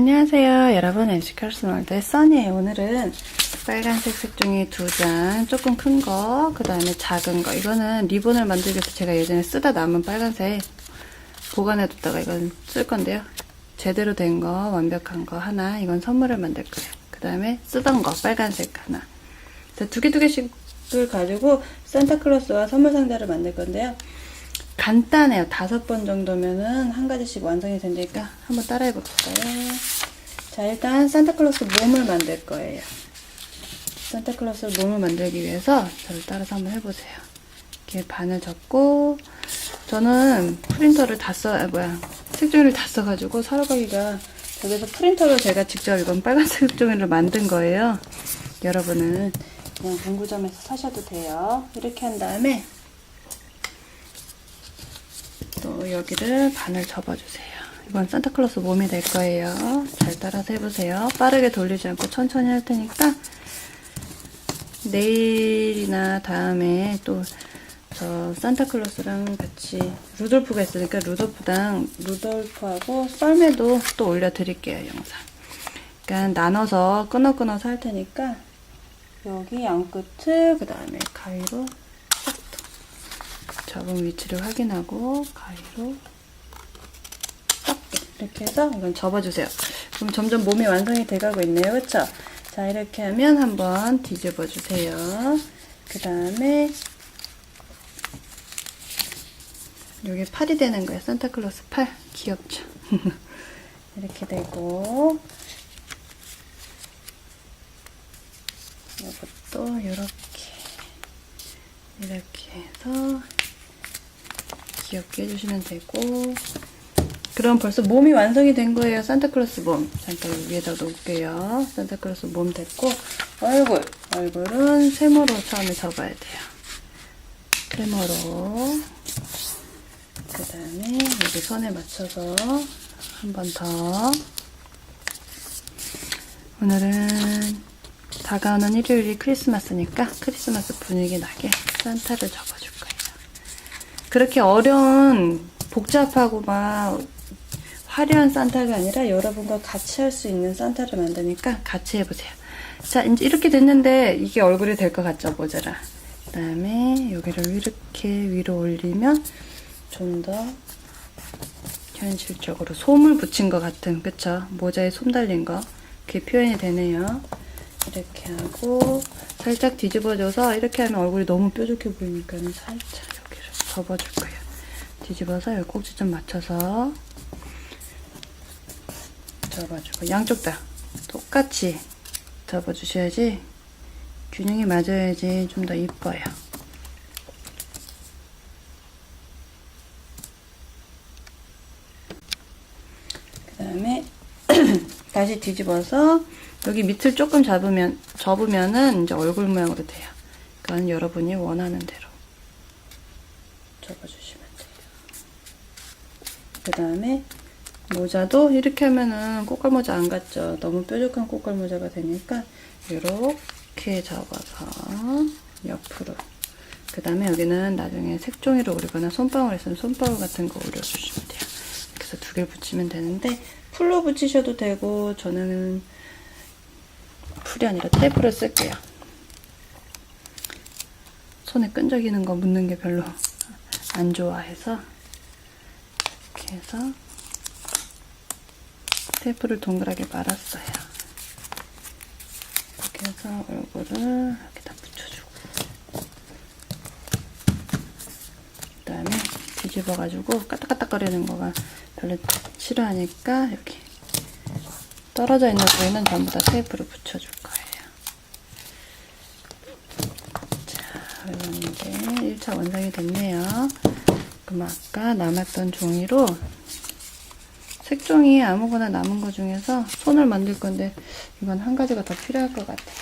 안녕하세요 여러분. MC 칼스월드의 써니에요. 오늘은 빨간색 색종이 두 장 조금 큰 거 그 다음에 작은 거. 이거는 리본을 만들기 위해서 제가 예전에 쓰다 남은 빨간색 보관해 뒀다가 이건 쓸 건데요. 제대로 된 거 완벽한 거 하나 이건 선물을 만들 거예요. 그 다음에 쓰던 거 빨간색 하나. 두 개 두 개씩을 가지고 산타클로스와 선물 상자를 만들 건데요 간단해요. 다섯 번 정도면은 한 가지씩 완성이 된다니까 한번 따라해 볼까요? 자, 일단 산타클로스 몸을 만들 거예요. 산타클로스 몸을 만들기 위해서 저를 따라서 한번 해보세요. 이렇게 반을 접고 저는 프린터를 다 써, 아, 뭐야 색종이를 다 써가지고 사러 가기가 여기서 프린터로 제가 직접 이건 빨간색 색종이를 만든 거예요. 여러분은 그냥 문구점에서 사셔도 돼요. 이렇게 한 다음에 또 여기를 반을 접어주세요. 이건 산타클로스 몸이 될 거예요. 잘 따라서 해보세요. 빠르게 돌리지 않고 천천히 할 테니까 내일이나 다음에 또 저 산타클로스랑 같이 루돌프가 있으니까 루돌프랑 루돌프하고 썰매도 또 올려드릴게요 영상. 그러니까 나눠서 끊어 끊어서 할 테니까 여기 양 끝을 그 다음에 가위로 접은 위치를 확인하고 가위로 이렇게 해서 이건 접어주세요. 그럼 점점 몸이 완성이 돼가고 있네요. 그쵸? 자 이렇게 하면 한번 뒤집어 주세요. 그 다음에 여기 팔이 되는 거예요. 산타클로스 팔 귀엽죠? 이렇게 되고 이것도 이렇게 이렇게 해서 귀엽게 해주시면 되고 그럼 벌써 몸이 완성이 된 거예요. 산타클로스 몸. 잠깐 위에다 놓을게요. 산타클로스 몸 됐고 얼굴. 얼굴은 세모로 처음에 접어야 돼요. 세모로 그 다음에 여기 선에 맞춰서 한 번 더 오늘은 다가오는 일요일이 크리스마스니까 크리스마스 분위기 나게 산타를 접어줄 거예요. 그렇게 어려운 복잡하고 막 화려한 산타가 아니라 여러분과 같이 할 수 있는 산타를 만드니까 같이 해보세요. 자, 이제 이렇게 됐는데 이게 얼굴이 될 것 같죠, 모자라. 그 다음에 여기를 이렇게 위로 올리면 좀 더 현실적으로 솜을 붙인 것 같은, 그쵸? 모자에 솜 달린 거. 그게 표현이 되네요. 이렇게 하고 살짝 뒤집어줘서 이렇게 하면 얼굴이 너무 뾰족해 보이니까 살짝 접어줄 거예요. 뒤집어서 여기 꼭지점 맞춰서 접어주고 양쪽 다 똑같이 접어주셔야지 균형이 맞아야지 좀 더 이뻐요. 그 다음에 다시 뒤집어서 여기 밑을 조금 잡으면 접으면은 이제 얼굴 모양으로 돼요. 그건 여러분이 원하는 대로 접어주시면 돼요. 그 다음에 모자도 이렇게 하면은 꽃갈모자 안 같죠. 너무 뾰족한 꽃갈모자가 되니까 이렇게 접어서 옆으로. 그 다음에 여기는 나중에 색종이로 오리거나 손방울 있으면 손방울 같은 거 올려주시면 돼요. 그래서 두 개를 붙이면 되는데 풀로 붙이셔도 되고 저는 풀이 아니라 테이프를 쓸게요. 손에 끈적이는 거 묻는 게 별로 안 좋아해서 이렇게 해서 테이프를 동그랗게 말았어요. 이렇게 해서 얼굴을 여기다 붙여주고 그 다음에 뒤집어가지고 까딱까딱거리는 거가 별로 싫어하니까 여기 떨어져 있는 부위는 전부 다 테이프를 붙여줄 거예요. 자, 이건 이제 1차 완성이 됐네요. 그럼 아까 남았던 종이로 색종이 아무거나 남은 거 중에서 손을 만들 건데 이건 한 가지가 더 필요할 것 같아요.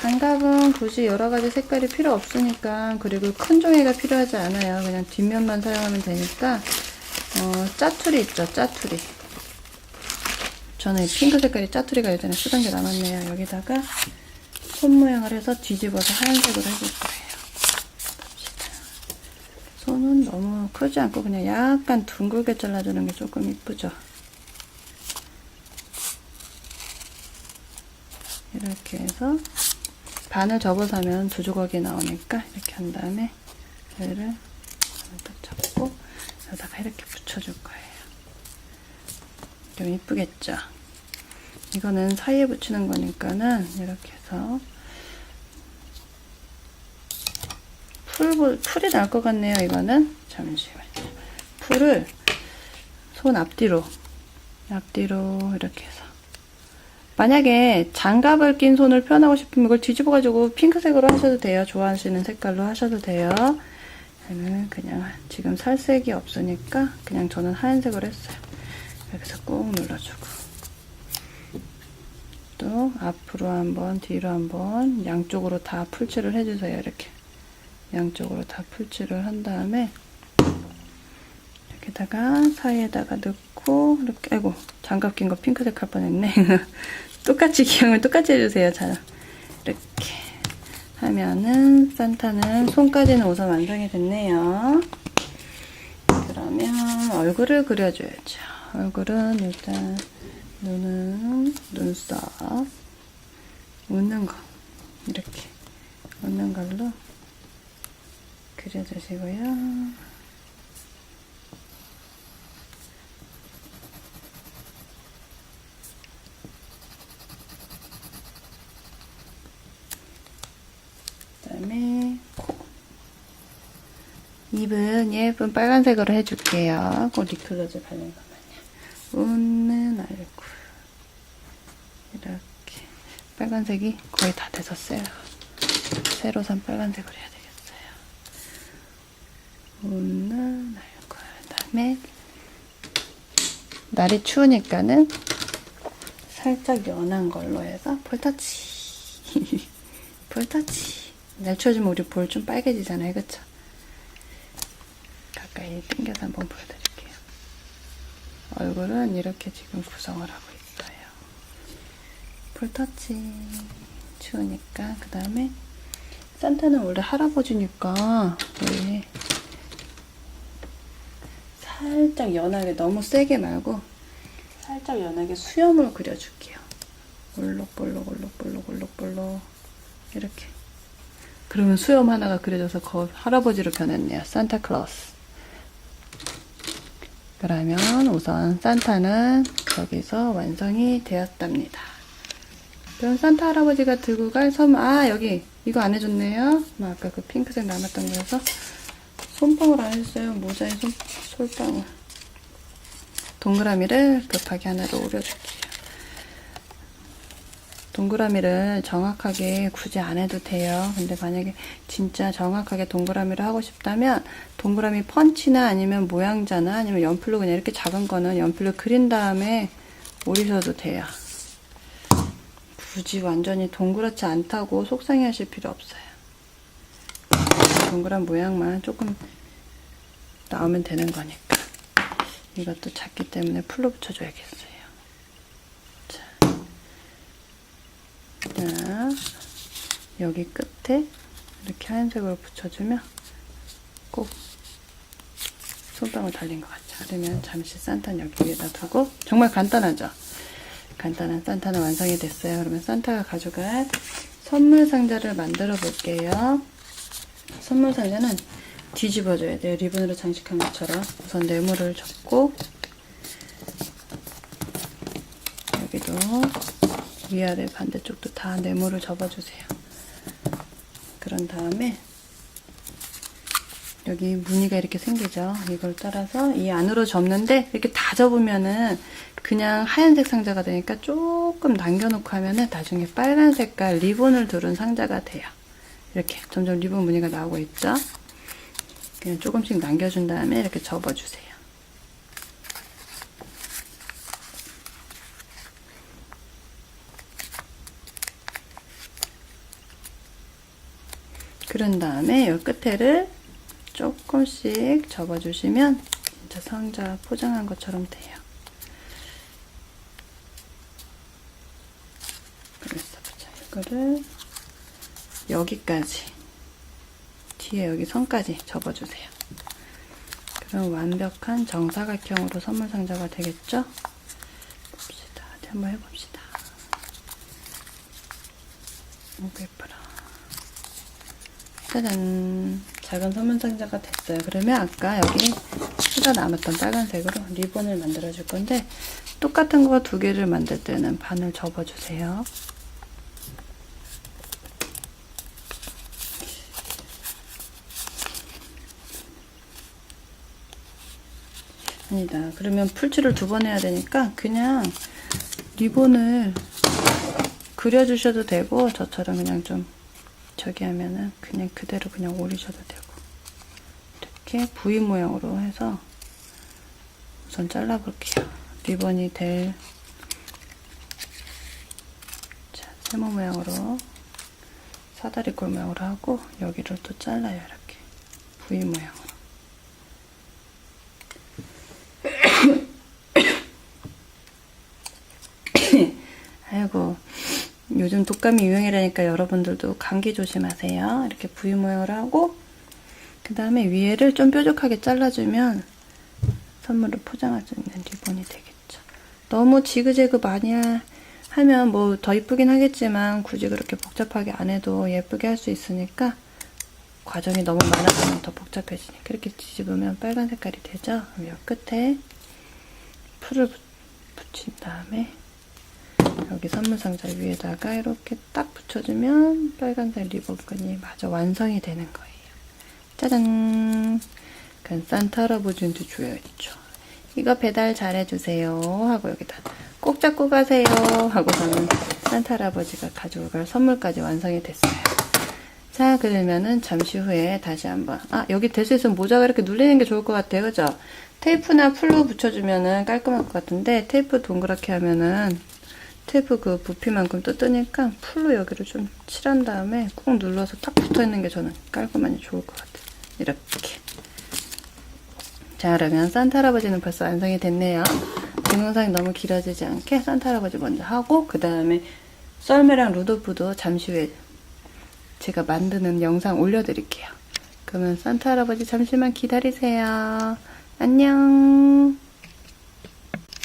장갑은 굳이 여러 가지 색깔이 필요 없으니까 그리고 큰 종이가 필요하지 않아요. 그냥 뒷면만 사용하면 되니까 어, 짜투리 있죠, 짜투리. 저는 이 핑크 색깔이 짜투리가 예전에 쓰던 게 남았네요. 여기다가 손 모양을 해서 뒤집어서 하얀색으로 거예요. 너무 크지 않고 그냥 약간 둥글게 잘라주는 게 조금 이쁘죠. 이렇게 해서 반을 접어서 하면 두 조각이 나오니까 이렇게 한 다음에 얘를 딱 잡고 여기다가 이렇게 붙여줄 거예요. 좀 이쁘겠죠? 이거는 사이에 붙이는 거니까는 이렇게 해서 풀, 풀이 날 것 같네요, 이거는. 잠시만요. 풀을 손 앞뒤로, 앞뒤로 이렇게 해서. 만약에 장갑을 낀 손을 표현하고 싶으면 이걸 뒤집어가지고 핑크색으로 하셔도 돼요. 좋아하시는 색깔로 하셔도 돼요. 저는 그냥 지금 살색이 없으니까 그냥 저는 하얀색으로 했어요. 여기서 꾹 눌러주고. 또 앞으로 한번 뒤로 한번 양쪽으로 다 풀칠을 해주세요. 이렇게. 양쪽으로 다 풀칠을 한 다음에 여기다가 사이에다가 넣고 이렇게 아이고 장갑 낀 거 핑크색 할 뻔했네. 똑같이 기형을 똑같이 해주세요 자 이렇게 하면은 산타는 손까지는 우선 완성이 됐네요. 그러면 얼굴을 그려줘야죠. 얼굴은 일단 눈은 눈썹 웃는 거. 이렇게 웃는 걸로 그려주시고요. 그다음에 코. 입은 예쁜 빨간색으로 해줄게요. 꼭 리클로즈 바른 거만요. 웃는 얼굴. 이렇게 빨간색이 거의 다 됐었어요. 새로 산 빨간색으로 해야 되겠어요. 웃는 얼굴. 그다음에 날이 추우니까는 살짝 연한 걸로 해서 볼터치. 볼터치. 날 추워지면 우리 볼 좀 빨개지잖아요. 그쵸? 가까이 당겨서 한번 보여드릴게요. 얼굴은 이렇게 지금 구성을 하고 있어요. 볼터치. 추우니까. 그 다음에 산타는 원래 할아버지니까 원래 살짝 연하게 너무 세게 말고 살짝 연하게 수염을 그려줄게요. 올록볼록 올록볼록 올록볼록 이렇게 그러면 수염 하나가 그려져서 거 할아버지로 변했네요. 산타클로스 그러면 우선 산타는 거기서 완성이 되었답니다. 그럼 산타 할아버지가 들고 갈 선물 아 여기 이거 안 해줬네요. 뭐 아까 그 핑크색 남았던 거여서 손방울 안 해줬어요. 모자에 손, 솔방울. 동그라미를 급하게 하나로 오려줄게요. 동그라미를 정확하게 굳이 안 해도 돼요. 근데 만약에 진짜 정확하게 동그라미를 하고 싶다면 동그라미 펀치나 아니면 모양자나 아니면 연필로 그냥 이렇게 작은 거는 연필로 그린 다음에 오리셔도 돼요. 굳이 완전히 동그랗지 않다고 속상해 하실 필요 없어요. 동그란 모양만 조금 나오면 되는 거니까. 이것도 작기 때문에 풀로 붙여줘야겠어요. 자, 자, 여기 끝에 이렇게 하얀색으로 붙여주면 꼭 손방울 달린 것 같죠. 그러면 잠시 산타는 여기 위에다 두고 정말 간단하죠. 간단한 산타는 완성이 됐어요. 그러면 산타가 가져갈 선물 상자를 만들어 볼게요. 선물 상자는 뒤집어줘야 돼요. 리본으로 장식한 것처럼. 우선 네모를 접고 여기도 위아래 반대쪽도 다 네모를 접어주세요. 그런 다음에 여기 무늬가 이렇게 생기죠. 이걸 따라서 이 안으로 접는데 이렇게 다 접으면은 그냥 하얀색 상자가 되니까 조금 남겨놓고 하면은 나중에 빨간 색깔 리본을 두른 상자가 돼요. 이렇게 점점 리본 무늬가 나오고 있죠. 그냥 조금씩 남겨준 다음에 이렇게 접어주세요. 그런 다음에 이 끝에를 조금씩 접어주시면 진짜 상자 포장한 것처럼 돼요. 그래서. 이거를 여기까지 뒤에 여기 선까지 접어주세요. 그럼 완벽한 정사각형으로 선물 상자가 되겠죠? 봅시다. 한번 해봅시다. 너무 예쁘다. 짜잔. 작은 선물 상자가 됐어요. 그러면 아까 여기 쓰다 남았던 빨간색으로 리본을 만들어 줄 건데 똑같은 거 두 개를 만들 때는 반을 접어 주세요. 아니다. 그러면 풀칠을 두 번 해야 되니까 그냥 리본을 그려주셔도 되고 저처럼 그냥 좀 저기 하면은 그냥 그대로 그냥 올리셔도 되고 이렇게 V 모양으로 해서 우선 잘라볼게요. 리본이 될 자, 세모 모양으로 사다리꼴 모양으로 하고 여기를 또 잘라요. 이렇게 V 모양으로. 아이고 요즘 독감이 유행이라니까 여러분들도 감기 조심하세요. 이렇게 V 모양으로 하고 그 다음에 위에를 좀 뾰족하게 잘라주면 선물을 포장할 수 있는 리본이 되겠죠. 너무 지그재그 많이 하- 하면 뭐 더 이쁘긴 하겠지만 굳이 그렇게 복잡하게 안 해도 예쁘게 할 수 있으니까 과정이 너무 많아지면 더 복잡해지니까 이렇게 뒤집으면 빨간 색깔이 되죠. 그럼 이 끝에 풀을 붙- 붙인 다음에 여기 선물 상자 위에다가 이렇게 딱 붙여주면 빨간색 리본끈이 마저 완성이 되는 거예요. 짜잔! 그건 산타 할아버지한테 줘야죠. 이거 배달 잘해주세요. 하고 여기다 꼭 잡고 가세요. 하고서는 산타 할아버지가 갈 선물까지 완성이 됐어요. 자, 그러면은 잠시 후에 다시 한번. 아, 여기 될 수 있으면 모자가 이렇게 눌리는 게 좋을 것 같아요. 그죠? 테이프나 풀로 붙여주면은 깔끔할 것 같은데, 테이프 동그랗게 하면은 테이프 그 부피만큼 또 뜨니까 풀로 여기를 좀 칠한 다음에 꾹 눌러서 탁 붙어 있는 게 저는 깔끔하니 좋을 것 같아요. 이렇게. 자, 그러면 산타 할아버지는 벌써 완성이 됐네요. 동영상이 너무 길어지지 않게 산타 할아버지 먼저 하고, 그 다음에 썰매랑 루돌프도 잠시 후에 제가 만드는 영상 올려드릴게요. 그러면 산타 할아버지 잠시만 기다리세요. 안녕.